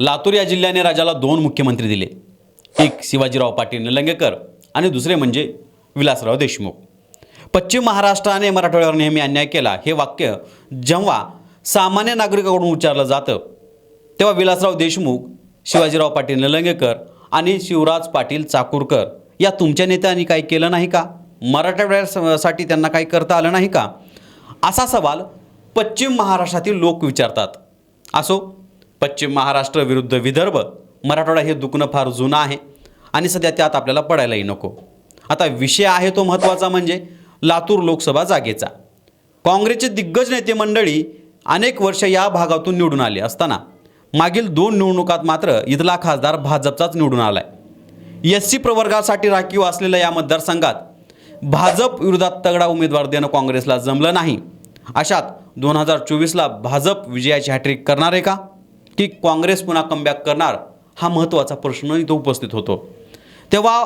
लातूर या जिल्ह्याने राज्याला दोन मुख्यमंत्री दिले. एक शिवाजीराव पाटील निलंगेकर आणि दुसरे म्हणजे विलासराव देशमुख. पश्चिम महाराष्ट्राने मराठवाड्यावर नेहमी अन्याय केला हे वाक्य जेव्हा सामान्य नागरिकाकडून उच्चारलं जातं तेव्हा विलासराव देशमुख शिवाजीराव पाटील निलंगेकर आणि शिवराज पाटील चाकूरकर या तुमच्या नेत्यांनी काही केलं नाही का? मराठवाड्यासाठी त्यांना काही करता आलं नाही का? असा सवाल पश्चिम महाराष्ट्रातील लोक विचारतात. असो पश्चिम महाराष्ट्र विरुद्ध विदर्भ मराठवाडा हे दुखणं फार जुनं आहे आणि सध्या त्यात आपल्याला पडायलाही नको. आता विषय आहे तो महत्त्वाचा म्हणजे लातूर लोकसभा जागेचा. काँग्रेसचे दिग्गज नेते मंडळी अनेक वर्ष या भागातून निवडून आले असताना मागील दोन निवडणुकात मात्र इथला खासदार भाजपचाच निवडून आलाय. एस सी प्रवर्गासाठी राखीव असलेल्या या मतदारसंघात भाजप विरोधात तगडा उमेदवार देणं काँग्रेसला जमलं नाही. अशात दोन हजार चोवीसला भाजप विजयाची हॅट्रिक करणार आहे का? की काँग्रेस पुन्हा कमबॅक करणार हा महत्त्वाचा प्रश्न इथं उपस्थित होतो. तेव्हा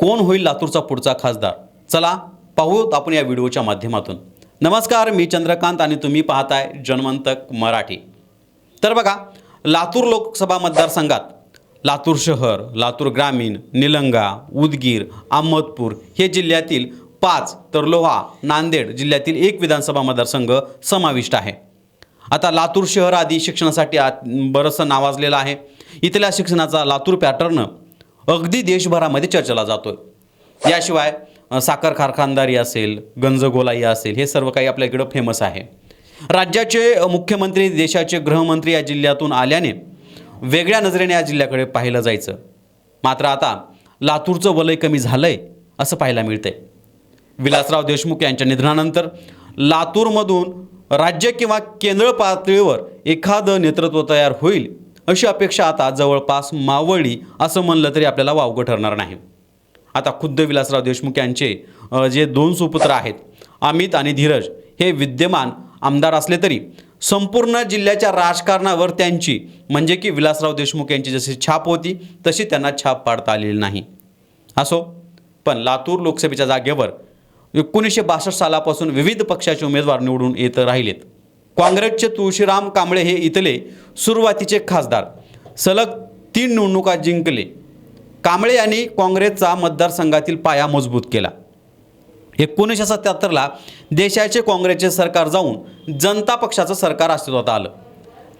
कोण होईल लातूरचा पुढचा खासदार? चला पाहूत आपण या व्हिडिओच्या माध्यमातून. नमस्कार मी चंद्रकांत आणि तुम्ही पाहताय जनमंतक मराठी. तर बघा लातूर लोकसभा मतदारसंघात लातूर शहर लातूर ग्रामीण निलंगा उदगीर अहमदपूर हे जिल्ह्यातील पाच तर लोहा नांदेड जिल्ह्यातील एक विधानसभा मतदारसंघ समाविष्ट आहे. आता लातूर शहर आधी शिक्षणासाठी आत बरंचसं नावाजलेलं आहे. इथल्या शिक्षणाचा लातूर पॅटर्न अगदी देशभरामध्ये चर्चेला जातो आहे याशिवाय साखर कारखानदारी असेल गंजगोलाई असेल हे सर्व काही आपल्या इकडं फेमस आहे. राज्याचे मुख्यमंत्री देशाचे गृहमंत्री या जिल्ह्यातून आल्याने वेगळ्या नजरेने या जिल्ह्याकडे पाहिलं जायचं. मात्र आता लातूरचं वलय कमी झालं आहे असं पाहायला मिळतंय. विलासराव देशमुख यांच्या निधनानंतर लातूरमधून राज्य किंवा केंद्र पातळीवर एखादं नेतृत्व तयार होईल अशी अपेक्षा आता जवळपास मावळली असं म्हणलं तरी आपल्याला वावगं ठरणार नाही. आता खुद्द विलासराव देशमुख यांचे जे दोन सुपुत्र आहेत अमित आणि धीरज हे विद्यमान आमदार असले तरी संपूर्ण जिल्ह्याच्या राजकारणावर त्यांची म्हणजे की विलासराव देशमुख यांची जशी छाप होती तशी त्यांना छाप पाडता आलेली नाही. असो पण लातूर लोकसभेच्या जागेवर एकोणीसशे बासष्ट सालापासून विविध पक्षाचे उमेदवार निवडून येत राहिलेत. काँग्रेसचे तुळशीराम कांबळे हे इथले सुरुवातीचे खासदार. सलग तीन निवडणुका जिंकले. कांबळे यांनी काँग्रेसचा मतदारसंघातील पाया मजबूत केला. एकोणीसशे सत्याहत्तरला देशाचे काँग्रेसचे सरकार जाऊन जनता पक्षाचं सरकार अस्तित्वात आलं.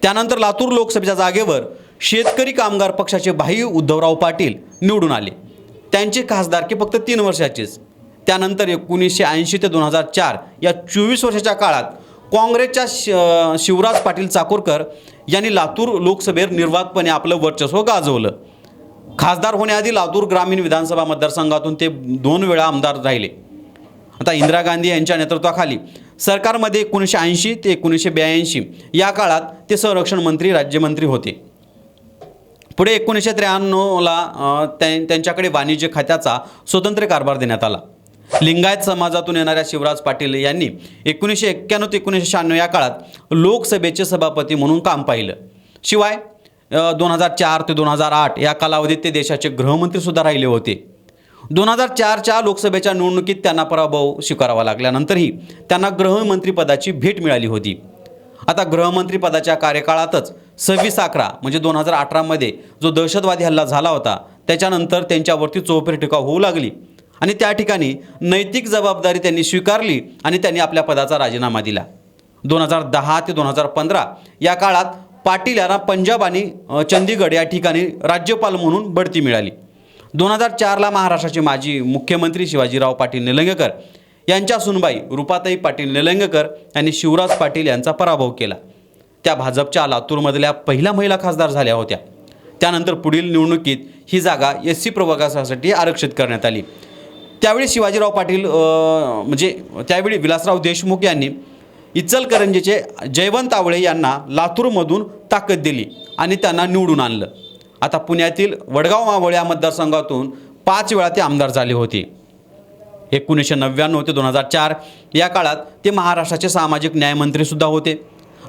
त्यानंतर लातूर लोकसभेच्या जागेवर शेतकरी कामगार पक्षाचे भाई उद्धवराव पाटील निवडून आले. त्यांची खासदारकी फक्त तीन वर्षाचीच. त्यानंतर एकोणीसशे ऐंशी ते दोन हजार चार या चोवीस वर्षाच्या काळात काँग्रेसच्या श शिवराज पाटील चाकोरकर यांनी लातूर लोकसभेवर निर्वाधपणे आपलं वर्चस्व गाजवलं. खासदार होण्याआधी लातूर ग्रामीण विधानसभा मतदारसंघातून ते दोन वेळा आमदार राहिले. आता इंदिरा गांधी यांच्या नेतृत्वाखाली सरकारमध्ये एकोणीसशे ऐंशी ते एकोणीसशे ब्याऐंशी या काळात ते संरक्षण मंत्री राज्यमंत्री होते. पुढे एकोणीसशे त्र्याण्णवला त्यां त्यांच्याकडे वाणिज्य खात्याचा स्वतंत्र कारभार देण्यात आला. लिंगायत समाजातून येणाऱ्या शिवराज पाटील यांनी एकोणीसशे एक्क्याण्णव ते एकोणीसशे शहाण्णव या काळात लोकसभेचे सभापती म्हणून काम पाहिलं. शिवाय दोन हजार चार ते दोन हजार आठ या कालावधीत ते देशाचे गृहमंत्रीसुद्धा राहिले होते. दोन हजार चारच्या लोकसभेच्या निवडणुकीत त्यांना पराभव स्वीकारावा लागल्यानंतरही त्यांना गृहमंत्रीपदाची भेट मिळाली होती. आता गृहमंत्रीपदाच्या कार्यकाळातच सव्वीस अकरा म्हणजे दोन हजार अठरामध्ये जो दहशतवादी हल्ला झाला होता त्याच्यानंतर त्यांच्यावरती चौफेर टीका होऊ लागली. आणि त्या ठिकाणी नैतिक जबाबदारी त्यांनी स्वीकारली आणि त्यांनी आपल्या पदाचा राजीनामा दिला. दोन हजार दहा ते दोन हजार पंधरा या काळात पाटील यांना पंजाब आणि चंदीगड या ठिकाणी राज्यपाल म्हणून बढती मिळाली. दोन हजार चारला महाराष्ट्राचे माजी मुख्यमंत्री शिवाजीराव पाटील निलंगेकर यांच्या सुनबाई रुपाताई पाटील निलंगेकर यांनी शिवराज पाटील यांचा पराभव केला. त्या भाजपच्या लातूरमधल्या पहिल्या महिला खासदार झाल्या होत्या. त्यानंतर पुढील निवडणुकीत ही जागा एस सी प्रवर्गासाठी आरक्षित करण्यात आली. त्यावेळी शिवाजीराव पाटील म्हणजे त्यावेळी विलासराव देशमुख यांनी इचलकरंजीचे जयवंत आवळे यांना लातूरमधून ताकद दिली आणि त्यांना निवडून आणलं. आता पुण्यातील वडगाव मावळ या मतदारसंघातून पाच वेळा ते आमदार झाले होते. एकोणीसशे नव्याण्णव ते दोन हजार चार या काळात ते महाराष्ट्राचे सामाजिक न्यायमंत्रीसुद्धा होते.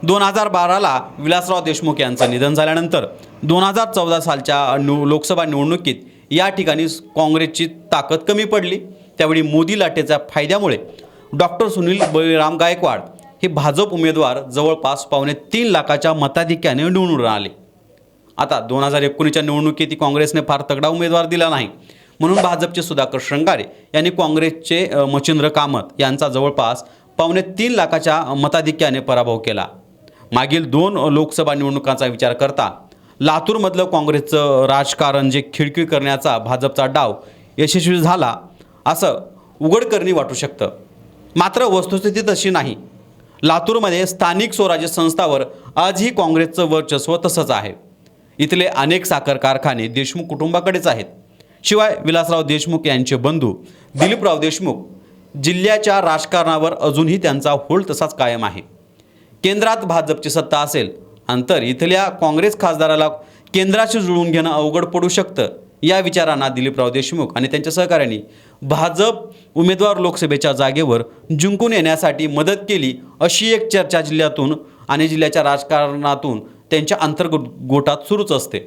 दोन हजार बाराला विलासराव देशमुख यांचं निधन झाल्यानंतर दोन हजार चौदा सालच्या निव लोकसभा निवडणुकीत या ठिकाणी काँग्रेसची ताकद कमी पडली. त्यावेळी मोदी लाटेच्या फायद्यामुळे डॉक्टर सुनील बळीराम गायकवाड हे भाजप उमेदवार जवळपास पावणे तीन लाखाच्या मताधिक्याने निवडून आले. आता दोन हजार एकोणीसच्या निवडणुकीत काँग्रेसने फार तगडा उमेदवार दिला नाही. म्हणून भाजपचे सुधाकर श्रंगारे यांनी काँग्रेसचे मचिंद्र मच्छिंद्र कामत यांचा जवळपास पावणे तीन लाखाच्या मताधिक्याने पराभव केला. मागील दोन लोकसभा निवडणुकांचा विचार करता लातूरमधलं काँग्रेसचं राजकारण जे खिळखिळ करण्याचा भाजपचा डाव यशस्वी झाला असं उघडकरणी वाटू शकतं. मात्र वस्तुस्थिती तशी नाही. लातूरमध्ये स्थानिक स्वराज्य संस्थावर आजही काँग्रेसचं वर्चस्व तसंच आहे. इथले अनेक साखर कारखाने देशमुख कुटुंबाकडेच आहेत. शिवाय विलासराव देशमुख यांचे बंधू दिलीपराव देशमुख जिल्ह्याच्या राजकारणावर अजूनही त्यांचा होल तसाच कायम आहे. केंद्रात भाजपची सत्ता असेल अंतर इथल्या काँग्रेस खासदाराला केंद्राशी जुळवून घेणं अवघड पडू शकतं या विचारांना दिलीपराव देशमुख आणि त्यांच्या सहकाऱ्यांनी भाजप उमेदवार लोकसभेच्या जागेवर जिंकून येण्यासाठी मदत केली अशी एक चर्चा जिल्ह्यातून आणि जिल्ह्याच्या राजकारणातून त्यांच्या अंतर्गत गोटात सुरूच असते.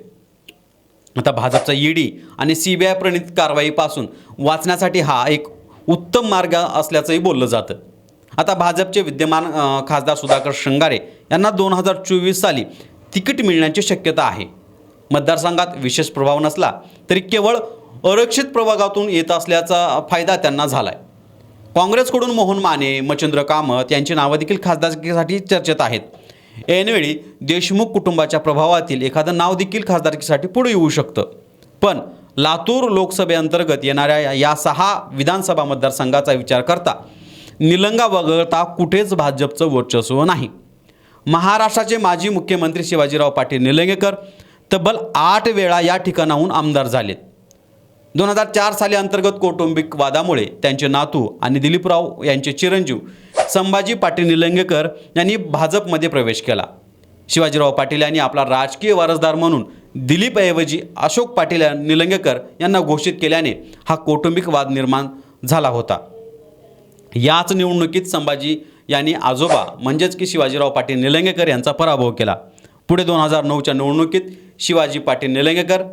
आता भाजपचा ईडी आणि सी बी आय प्रणित कारवाईपासून वाचण्यासाठी हा एक उत्तम मार्ग असल्याचंही बोललं जातं. आता भाजपचे विद्यमान खासदार सुधाकर शृंगारे यांना दोन हजार चोवीस साली तिकीट मिळण्याची शक्यता आहे. मतदारसंघात विशेष प्रभाव नसला तरी केवळ आरक्षित प्रभागातून येत असल्याचा फायदा त्यांना झाला आहे काँग्रेसकडून मोहन माने मच्छिंद्र कामत यांची नावं देखील खासदारकीसाठी चर्चेत आहेत. ऐनवेळी देशमुख कुटुंबाच्या प्रभावातील एखादं नाव देखील खासदारकीसाठी पुढे येऊ शकतं. पण लातूर लोकसभेअंतर्गत येणाऱ्या या सहा विधानसभा मतदारसंघाचा विचार करता निलंगा वगळता कुठेच भाजपचं वर्चस्व नाही. महाराष्ट्राचे माजी मुख्यमंत्री शिवाजीराव पाटील निलंगेकर तब्बल आठ वेळा या ठिकाणाहून आमदार झालेत. दोन हजार चार साली अंतर्गत कौटुंबिक वादामुळे त्यांचे नातू आणि दिलीपराव यांचे चिरंजीव संभाजी पाटील निलंगेकर यांनी भाजपमध्ये प्रवेश केला. शिवाजीराव पाटील यांनी आपला राजकीय वारसदार म्हणून दिलीपऐवजी अशोक पाटील निलंगेकर यांना घोषित केल्याने हा कौटुंबिक वाद निर्माण झाला होता. याच निवडणुकीत संभाजी यांनी आजोबा म्हणजेच की शिवाजीराव पाटील निलंगेकर यांचा पराभव केला. पुढे दोन हजार नऊच्या निवडणुकीत शिवाजी पाटील निलंगेकर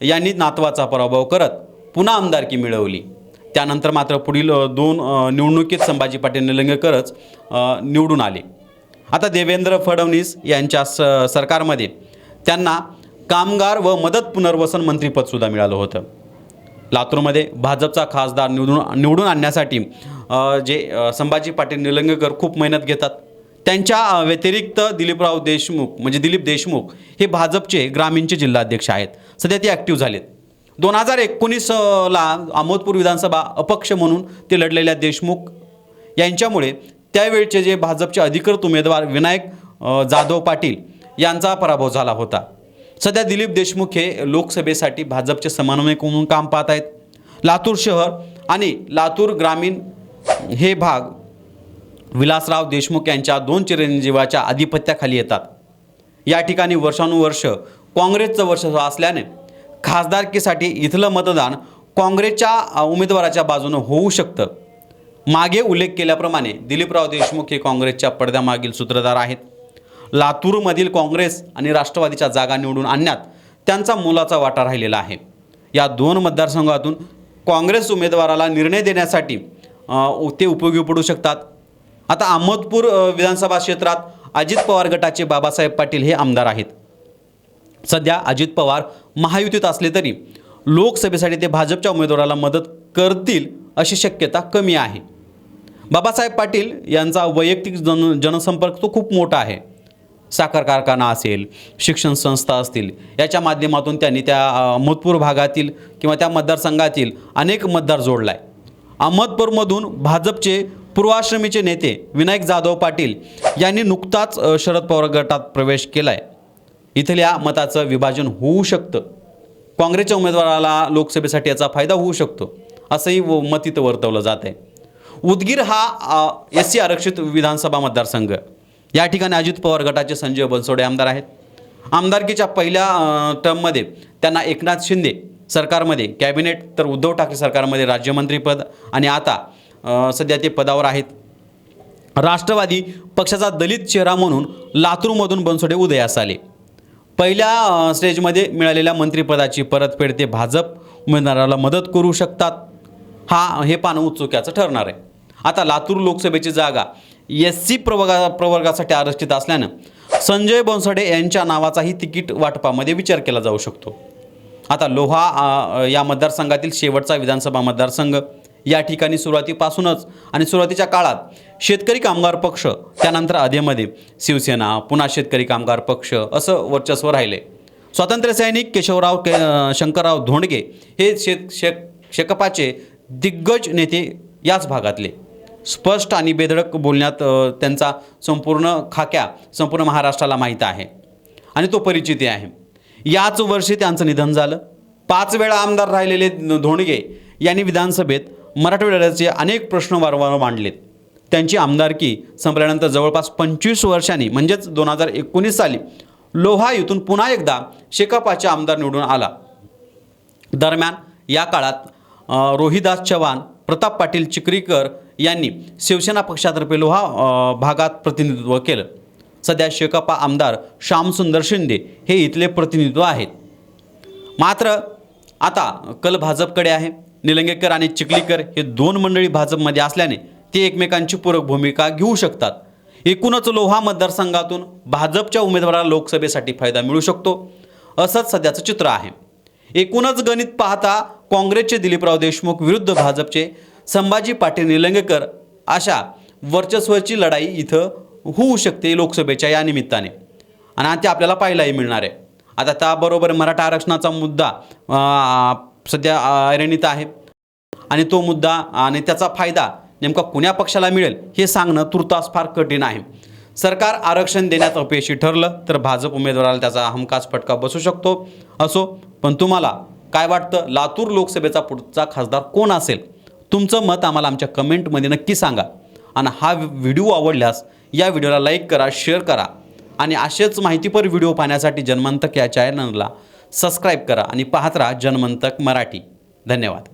यांनी नातवाचा पराभव करत पुन्हा आमदारकी मिळवली. त्यानंतर मात्र पुढील दोन निवडणुकीत संभाजी पाटील निलंगेकरच निवडून आले. आता देवेंद्र फडणवीस यांच्या स सरकारमध्ये त्यांना कामगार व मदत पुनर्वसन मंत्रीपदसुद्धा मिळालं होतं. लातूरमध्ये भाजपचा खासदार निवडून निवडून आणण्यासाठी जे संभाजी पाटील निलंगेकर खूप मेहनत घेतात. त्यांच्या व्यतिरिक्त दिलीपराव देशमुख म्हणजे दिलीप देशमुख हे भाजपचे ग्रामीणचे जिल्हाध्यक्ष आहेत. सध्या ते ॲक्टिव्ह झालेत. दोन हजार एकोणीसला आमोदपूर विधानसभा अपक्ष म्हणून ते लढलेल्या देशमुख यांच्यामुळे त्यावेळचे जे भाजपचे अधिकृत उमेदवार विनायक जाधव पाटील यांचा पराभव झाला होता. सध्या दिलीप देशमुख हे लोकसभेसाठी भाजपचे समन्वयक म्हणून काम पाहत आहेत. लातूर शहर आणि लातूर ग्रामीण हे भाग विलासराव देशमुख यांच्या दोन चिरंजीवाच्या आधिपत्याखाली येतात. या ठिकाणी वर्षानुवर्ष काँग्रेसचं वर्षस्व असल्याने खासदारकीसाठी इथलं मतदान काँग्रेसच्या उमेदवाराच्या बाजूनं होऊ शकतं. मागे उल्लेख केल्याप्रमाणे दिलीपराव देशमुख हे काँग्रेसच्या पडद्यामागील सूत्रधार आहेत. लातूरमधील काँग्रेस आणि राष्ट्रवादीच्या जागा निवडून आणण्यात त्यांचा मोलाचा वाटा राहिलेला आहे. या दोन मतदारसंघातून काँग्रेस उमेदवाराला निर्णय देण्यासाठी ते उपयोगी पडू शकतात. आता अहमदपूर विधानसभा क्षेत्रात अजित पवार गटाचे बाबासाहेब पाटील हे आमदार आहेत. सध्या अजित पवार महायुतीत असले तरी लोकसभेसाठी ते भाजपच्या उमेदवाराला मदत करतील अशी शक्यता कमी आहे. बाबासाहेब पाटील यांचा वैयक्तिक जन जनसंपर्क तो खूप मोठा आहे. साखर कारखाना असेल शिक्षण संस्था असतील याच्या माध्यमातून त्यांनी त्या अहमदपूर भागातील किंवा त्या मतदारसंघातील अनेक मतदार जोडला आहे अहमदपूरमधून भाजपचे पूर्वाश्रमीचे नेते विनायक जाधव पाटील यांनी नुकताच शरद पवार गटात प्रवेश केला आहे इथल्या मताचं विभाजन होऊ शकतं. काँग्रेसच्या उमेदवाराला लोकसभेसाठी याचा फायदा होऊ शकतो असंही व- मत इथं वर्तवलं जात आहे उदगीर हा एस सी आरक्षित विधानसभा मतदारसंघ. या ठिकाणी अजित पवार गटाचे संजय बनसोडे आमदार आहेत. आमदारकीच्या पहिल्या टर्ममध्ये त्यांना एकनाथ शिंदे सरकारमध्ये कॅबिनेट तर उद्धव ठाकरे सरकारमध्ये राज्यमंत्रीपद आणि आता सध्या ते पदावर आहेत. राष्ट्रवादी पक्षाचा दलित चेहरा म्हणून लातूरमधून बनसोडे उदयास आले पहिल्या स्टेजमध्ये मिळालेल्या मंत्रिपदाची परतफेड ते भाजप उमेदवाराला मदत करू शकतात. हा हे पानं उत्सुक्याचं ठरणार आहे. आता लातूर लोकसभेची जागा एस सी प्रवर्गा प्रवर्गासाठी आरक्षित असल्यानं संजय बनसोडे यांच्या नावाचाही तिकीट वाटपामध्ये विचार केला जाऊ शकतो. आता लोहा या मतदारसंघातील शेवटचा विधानसभा मतदारसंघ. या ठिकाणी सुरुवातीपासूनच आणि सुरुवातीच्या काळात शेतकरी कामगार पक्ष त्यानंतर अधेमध्ये शिवसेना पुन्हा शेतकरी कामगार पक्ष असं वर्चस्व राहिले. स्वातंत्र्य सैनिक केशवराव के शंकरराव धोंडगे हे शेत शेकपाचे दिग्गज नेते याच भागातले. स्पष्ट आणि बेधडक बोलण्यात त्यांचा संपूर्ण खाक्या संपूर्ण महाराष्ट्राला माहीत आहे आणि तो परिचिती आहे. याच वर्षी त्यांचं निधन झालं. पाच वेळा आमदार राहिलेले धोंडगे यांनी विधानसभेत मराठवाड्याचे अनेक प्रश्न वारंवार मांडलेत. त्यांची आमदारकी संपल्यानंतर जवळपास पंचवीस वर्षांनी म्हणजेच दोन हजार एकोणीस साली लोहा येथून पुन्हा एकदा शेकापाचे आमदार निवडून आला. दरम्यान या काळात रोहिदास चव्हाण प्रताप पाटील चिक्रीकर यांनी शिवसेना पक्षातर्फे लोहा भागात प्रतिनिधित्व केलं. सध्या शेकापा आमदार श्यामसुंदर शिंदे हे इथले प्रतिनिधित्व आहेत. मात्र आता कल भाजपकडे आहे. निलंगेकर आणि चिखलीकर हे दोन मंडळी भाजपमध्ये असल्याने ते एकमेकांची पूरक भूमिका घेऊ शकतात. एकूणच लोहा मतदारसंघातून भाजपच्या उमेदवाराला लोकसभेसाठी फायदा मिळू शकतो असंच सध्याचं चित्र आहे. एकूणच गणित पाहता काँग्रेसचे दिलीपराव देशमुख विरुद्ध भाजपचे संभाजी पाटील निलंगेकर अशा वर्चस्वाची लढाई इथं होऊ शकते लोकसभेच्या या निमित्ताने. आणि ते आपल्याला पाहायलाही मिळणार आहे. आता त्याबरोबर मराठा आरक्षणाचा मुद्दा सध्या ऐरणीत आहे. आणि तो मुद्दा आणि त्याचा फायदा नेमका कुण्या पक्षाला मिळेल हे सांगणं तुर्तास फार कठीण आहे. सरकार आरक्षण देण्यात अपयशी ठरलं तर भाजप उमेदवाराला त्याचा हमखास फटका बसू शकतो असो. पण तुम्हाला काय वाटतं? लातूर लोकसभेचा पुढचा खासदार कोण असेल? तुमचं मत आम्हाला आमच्या कमेंटमध्ये नक्की सांगा. आणि हा व्हिडिओ आवडल्यास या व्हिडिओला लाईक करा शेअर करा आणि असेच माहितीपर व्हिडिओ पाहण्यासाठी जन्मंतक या चॅनलला सबस्क्राईब करा आणि पाहत राहा जन्मंतक मराठी. धन्यवाद.